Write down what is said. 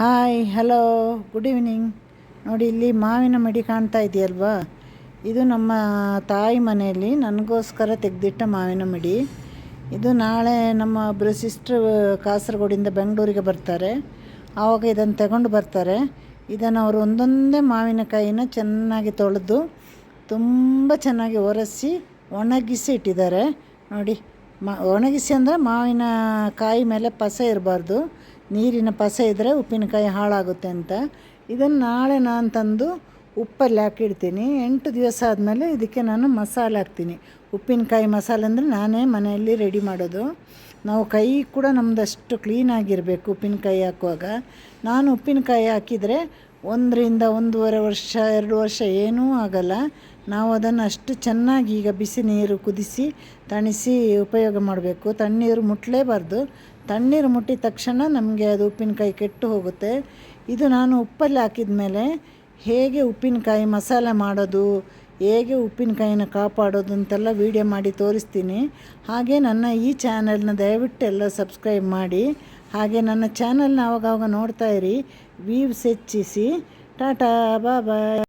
Hi hello good evening ನೋಡಿ, ಇಲ್ಲಿ ಮಾವಿನ ಮಡಿ ಕಾಣ್ತಾ ಇದೆಯಲ್ವಾ? ಇದು ನಮ್ಮ ತಾಯಿ ಮನೆಯಲ್ಲಿ ನನಗೋಸ್ಕರ ತೆಗೆದಿಟ್ಟ ಮಾವಿನ ಮಡಿ. ಇದು ನಾಳೆ ನಮ್ಮ ಒಬ್ಬರು ಸಿಸ್ಟ್ರ್ ಕಾಸರಗೋಡಿಂದ ಬೆಂಗಳೂರಿಗೆ ಬರ್ತಾರೆ. ಆವಾಗ ಇದನ್ನು ತಗೊಂಡು ಬರ್ತಾರೆ. ಇದನ್ನು ಅವರು ಒಂದೊಂದೇ ಮಾವಿನಕಾಯಿನ ಚೆನ್ನಾಗಿ ತೊಳೆದು ತುಂಬ ಚೆನ್ನಾಗಿ ಒರೆಸಿ ಒಣಗಿಸಿ ಇಟ್ಟಿದ್ದಾರೆ. ನೋಡಿ, ಮ, ಒಣಗಿಸಿ ಅಂದರೆ ಮಾವಿನ ಕಾಯಿ ಮೇಲೆ ಪಸ ಇರಬಾರ್ದು. ನೀರಿನ ಪಸ ಇದ್ದರೆ ಉಪ್ಪಿನಕಾಯಿ ಹಾಳಾಗುತ್ತೆ ಅಂತ. ಇದನ್ನು ನಾಳೆ ನಾನು ತಂದು ಉಪ್ಪಲ್ಲಿ ಹಾಕಿಡ್ತೀನಿ. ಎಂಟು ದಿವಸ ಆದಮೇಲೆ ಇದಕ್ಕೆ ನಾನು ಮಸಾಲೆ ಹಾಕ್ತೀನಿ. ಉಪ್ಪಿನಕಾಯಿ ಮಸಾಲೆ ಅಂದರೆ ನಾನೇ ಮನೆಯಲ್ಲಿ ರೆಡಿ ಮಾಡೋದು. ನಾವು ಕೈ ಕೂಡ ನಮ್ಮದಷ್ಟು ಕ್ಲೀನಾಗಿರಬೇಕು ಉಪ್ಪಿನಕಾಯಿ ಹಾಕುವಾಗ. ನಾನು ಉಪ್ಪಿನಕಾಯಿ ಹಾಕಿದರೆ ಒಂದರಿಂದ ಒಂದೂವರೆ ವರ್ಷ, ಎರಡು ವರ್ಷ ಏನೂ ಆಗಲ್ಲ. ನಾವು ಅದನ್ನು ಅಷ್ಟು ಚೆನ್ನಾಗಿ ಈಗ ಬಿಸಿ ನೀರು ಕುದಿಸಿ, ತಣಿಸಿ ಉಪಯೋಗ ಮಾಡಬೇಕು. ತಣ್ಣೀರು ಮುಟ್ಟಲೇಬಾರ್ದು ತಣ್ಣೀರು ಮುಟ್ಟಿದ ತಕ್ಷಣ ನಮಗೆ ಅದು ಉಪ್ಪಿನಕಾಯಿ ಕೆಟ್ಟು ಹೋಗುತ್ತೆ. ಇದು ನಾನು ಉಪ್ಪಲ್ಲಿ ಹಾಕಿದ ಮೇಲೆ ಹೇಗೆ ಉಪ್ಪಿನಕಾಯಿ ಮಸಾಲೆ ಮಾಡೋದು, ಹೇಗೆ ಉಪ್ಪಿನಕಾಯಿನ ಕಾಪಾಡೋದು ಅಂತೆಲ್ಲ ವೀಡಿಯೋ ಮಾಡಿ ತೋರಿಸ್ತೀನಿ. ಹಾಗೆ ನನ್ನ ಈ ಚಾನಲ್ನ ದಯವಿಟ್ಟು ಎಲ್ಲ ಸಬ್ಸ್ಕ್ರೈಬ್ ಮಾಡಿ. ಹಾಗೆ ನನ್ನ ಚಾನಲ್ನ ಆವಾಗವಾಗ ನೋಡ್ತಾ ಇರಿ. ವೀವ್ಸ್ ಹೆಚ್ಚಿಸಿ. ಟಾಟಾ ಬಾಯ್